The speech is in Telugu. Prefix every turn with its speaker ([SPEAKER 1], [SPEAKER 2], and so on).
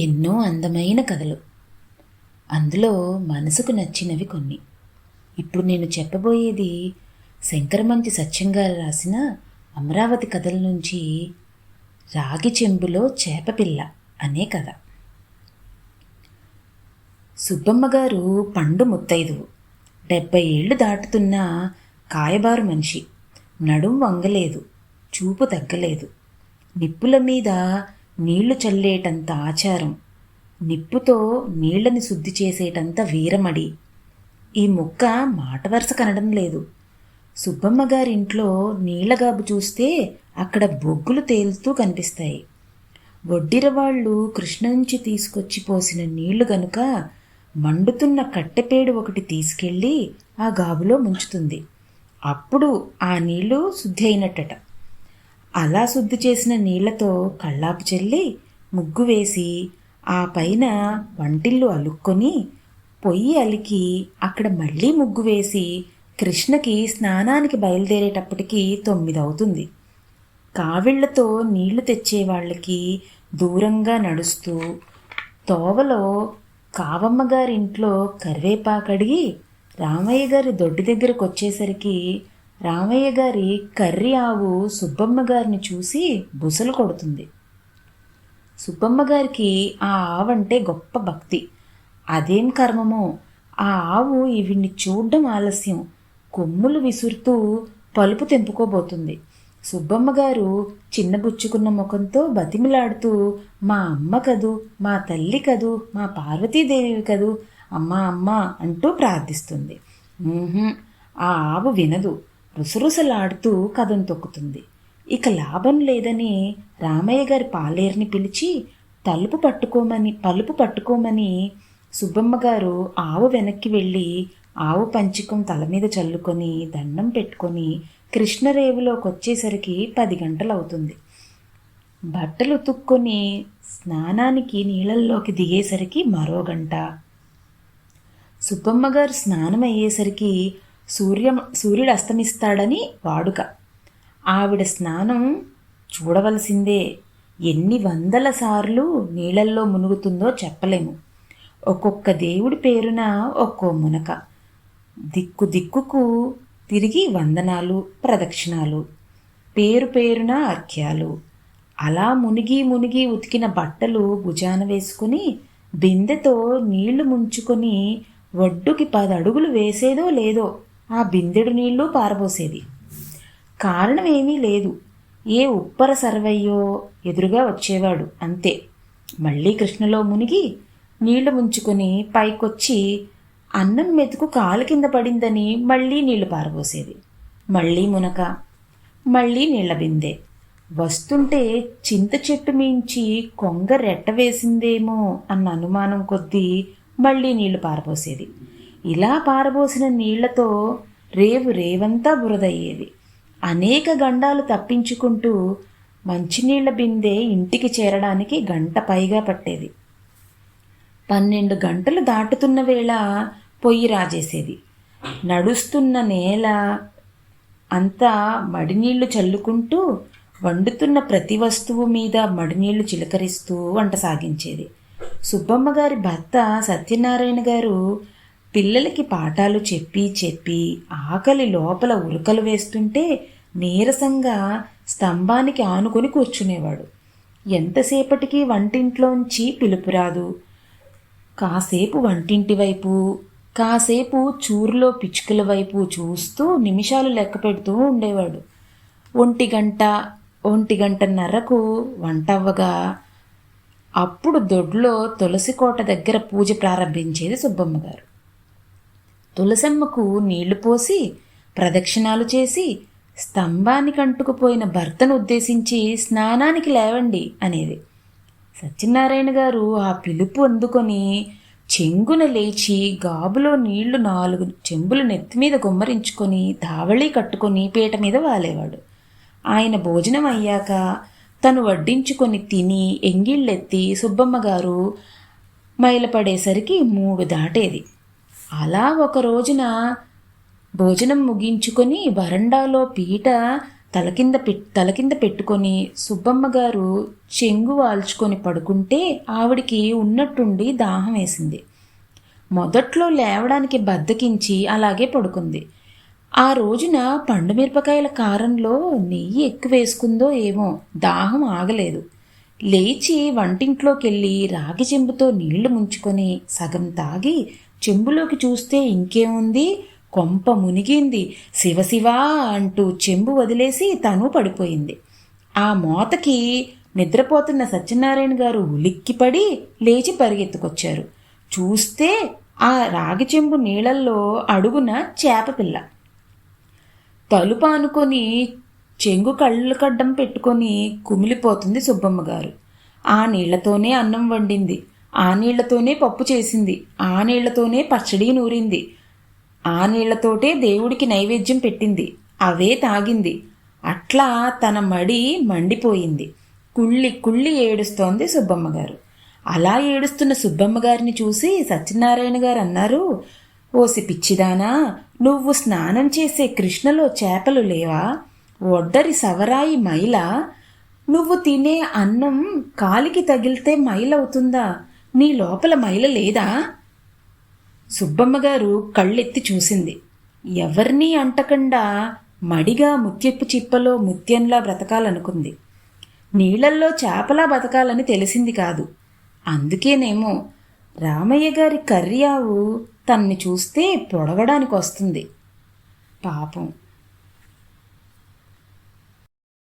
[SPEAKER 1] ఎన్నో అందమైన కథలు అందులో మనసుకు నచ్చినవి కొన్ని ఇప్పుడు నేను చెప్పబోయేది శంకరమంచి సత్యంగారు రాసిన అమరావతి కథల నుంచి రాగి చెంబులో చేపపిల్ల అనే కథ సుబ్బమ్మగారు పండు ముత్తైదు డెబ్బై ఏళ్ళు దాటుతున్న కాయబారు మనిషి నడుం వంగలేదు చూపు తగ్గలేదు నిప్పుల మీద నీళ్లు చల్లేటంత ఆచారం నిప్పుతో నీళ్లని శుద్ధి చేసేటంత వీరమడి ఈ ముక్క మాట వరుస కనడం లేదు సుబ్బమ్మ గారింట్లో నీళ్లగాబు చూస్తే అక్కడ బొగ్గులు తేలుతూ కనిపిస్తాయి వడ్డిరవాళ్లు కృష్ణ నుంచి తీసుకొచ్చి పోసిన నీళ్లు గనుక మండుతున్న కట్టెపేడు ఒకటి తీసుకెళ్ళి ఆ గాబులో ముంచుతుంది అప్పుడు ఆ నీళ్లు శుద్ధి అయినట్టట అలా శుద్ధి చేసిన నీళ్లతో కళ్ళాపు చెల్లి ముగ్గు వేసి ఆ పైన వంటిల్లు అలుక్కొని పొయ్యి అలికి అక్కడ మళ్ళీ ముగ్గు వేసి కృష్ణకి స్నానానికి బయలుదేరేటప్పటికి తొమ్మిదవుతుంది కావిళ్లతో నీళ్లు తెచ్చేవాళ్ళకి దూరంగా నడుస్తూ తోవలో కావమ్మగారింట్లో కరివేపాకడిగి రామయ్య గారి దొడ్డి దగ్గరకు వచ్చేసరికి రామయ్య గారి కర్రి ఆవు సుబ్బమ్మ గారిని చూసి బుసలు కొడుతుంది సుబ్బమ్మ గారికి ఆ ఆవంటే గొప్ప భక్తి అదేం కర్మమో ఆ ఆవు ఇవిని చూడడం ఆలస్యం కొమ్ములు విసురుతూ పలుపు తెంపుకోబోతుంది సుబ్బమ్మ గారు చిన్నబుచ్చుకున్న ముఖంతో బతిమిలాడుతూ మా అమ్మ కదూ మా తల్లి కదూ మా పార్వతీదేవి కదూ అమ్మా అమ్మ అంటూ ప్రార్థిస్తుంది ఆ ఆవు వినదు రుసరుసలాడుతూ కథం తొక్కుతుంది ఇక లాభం లేదని రామయ్య గారి పాలేరుని పిలిచి తలుపు పట్టుకోమని పలుపు పట్టుకోమని సుబ్బమ్మ గారు ఆవు వెనక్కి వెళ్ళి ఆవు పంచికం తల మీద చల్లుకొని దండం పెట్టుకొని కృష్ణరేవులోకి వచ్చేసరికి పది గంటలు అవుతుంది బట్టలు ఉతుక్కొని స్నానానికి నీళ్ళల్లోకి దిగేసరికి మరో గంట సుబ్బమ్మ గారు స్నానం అయ్యేసరికి సూర్య సూర్యుడు అస్తమిస్తాడని వాడుక ఆవిడ స్నానం చూడవలసిందే ఎన్ని వందల సార్లు నీళ్ళల్లో మునుగుతుందో చెప్పలేము ఒక్కొక్క దేవుడి పేరున ఒక్కో మునక దిక్కు దిక్కుకు తిరిగి వందనాలు ప్రదక్షిణాలు పేరు పేరున అర్ఘ్యాలు అలా మునిగి మునిగి ఉతికిన బట్టలు భుజాన వేసుకుని బిందెతో నీళ్లు ముంచుకొని ఒడ్డుకి పది అడుగులు వేసేదో లేదో ఆ బిందెడు నీళ్లు పారబోసేది కారణమేమీ ఏమీ లేదు ఏ ఉప్పర సర్వయ్యో ఎదురుగా వచ్చేవాడు అంతే మళ్ళీ కృష్ణలో మునిగి నీళ్లు ముంచుకొని పైకొచ్చి అన్నం మెతుకు కాలు కింద పడిందని మళ్ళీ నీళ్లు పారబోసేది మళ్ళీ మునక మళ్ళీ నీళ్ల బిందె వస్తుంటే చింత చెట్టు మించి కొంగ రెట్ట వేసిందేమో అన్న అనుమానం కొద్దీ మళ్ళీ నీళ్లు పారబోసేది ఇలా పారబోసిన నీళ్లతో రేవు రేవంతా బురదయ్యేది అనేక గండాలు తప్పించుకుంటూ మంచినీళ్ల బిందె ఇంటికి చేరడానికి గంట పైగా పట్టేది పన్నెండు గంటలు దాటుతున్న వేళ పొయ్యి రాజేసేది నడుస్తున్న నేల అంతా మడినీళ్లు చల్లుకుంటూ వండుతున్న ప్రతి వస్తువు మీద మడినీళ్లు చిలకరిస్తూ వంట సాగించేది సుబ్బమ్మ గారి భర్త సత్యనారాయణ గారు పిల్లలకి పాఠాలు చెప్పి చెప్పి ఆకలి లోపల ఉరకలు వేస్తుంటే నీరసంగా స్తంభానికి ఆనుకొని కూర్చునేవాడు ఎంతసేపటికి వంటింట్లోంచి పిలుపురాదు కాసేపు వంటింటి వైపు కాసేపు చూరులో పిచ్చుకల వైపు చూస్తూ నిమిషాలు లెక్క పెడుతూ ఉండేవాడు ఒంటి గంట ఒంటి గంటన్నరకు వంటవ్వగా అప్పుడు దొడ్లో తులసి కోట దగ్గర పూజ ప్రారంభించేది సుబ్బమ్మ గారు తులసమ్మకు నీళ్లు పోసి ప్రదక్షిణాలు చేసి స్తంభానికి అంటుకుపోయిన భర్తను ఉద్దేశించి స్నానానికి లేవండి అనేది సత్యనారాయణ గారు ఆ పిలుపు అందుకొని చెంగున లేచి గాబులో నీళ్లు నాలుగు చెంబులు నెత్తి మీద గుమ్మరించుకొని ధావళి కట్టుకొని పీట మీద వాలేవాడు ఆయన భోజనం అయ్యాక తను వడ్డించుకొని తిని ఎంగిళ్ళెత్తి సుబ్బమ్మగారు మైలపడేసరికి మూడు దాటేది అలా ఒక రోజున భోజనం ముగించుకొని వరండాలో పీట తలకింద పె తలకింద పెట్టుకొని సుబ్బమ్మ గారు చెంగు వాల్చుకొని పడుకుంటే ఆవిడికి ఉన్నట్టుండి దాహం వేసింది మొదట్లో లేవడానికి బద్దకించి అలాగే పడుకుంది ఆ రోజున పండు మిరపకాయల కారంలో నెయ్యి ఎక్కువ వేసుకుందో ఏమో దాహం ఆగలేదు లేచి వంటింట్లోకెళ్ళి రాగి చెంబుతో నీళ్లు ముంచుకొని సగం తాగి చెంబులోకి చూస్తే ఇంకేముంది కొంప మునిగింది శివశివా అంటూ చెంబు వదిలేసి తను పడిపోయింది ఆ మోతకి నిద్రపోతున్న సత్యనారాయణ గారు ఉలిక్కిపడి లేచి పరిగెత్తుకొచ్చారు చూస్తే ఆ రాగి చెంబు నీళ్ళల్లో అడుగున చేపపిల్ల తలుపు అనుకొని చెంగు కళ్ళు కడ్డం పెట్టుకొని కుమిలిపోతుంది సుబ్బమ్మగారు ఆ నీళ్లతోనే అన్నం వండింది ఆ నీళ్లతోనే పప్పు చేసింది ఆ నీళ్లతోనే పచ్చడి నూరింది ఆ నీళ్లతోటే దేవుడికి నైవేద్యం పెట్టింది అవే తాగింది అట్లా తన మడి మండిపోయింది కుళ్ళి కుళ్ళి ఏడుస్తోంది సుబ్బమ్మ గారు అలా ఏడుస్తున్న సుబ్బమ్మ గారిని చూసి సత్యనారాయణ గారు అన్నారు ఓసి పిచ్చిదానా నువ్వు స్నానం చేసే కృష్ణలో చేపలు లేవా ఒడ్డరి సవరాయి మైల నువ్వు తినే అన్నం కాలికి తగిలితే మైలవుతుందా నీ లోపల మైల లేదా సుబ్బమ్మగారు కళ్ళెత్తి చూసింది ఎవరినీ అంటకుండా మడిగా ముత్యపు చిప్పలో ముత్యంలా బ్రతకాలనుకుంది నీళ్లల్లో చేపలా బతకాలని తెలిసింది కాదు అందుకేనేమో రామయ్య గారి కర్రీ ఆవు తన్ని చూస్తే పొడవడానికి వస్తుంది పాపం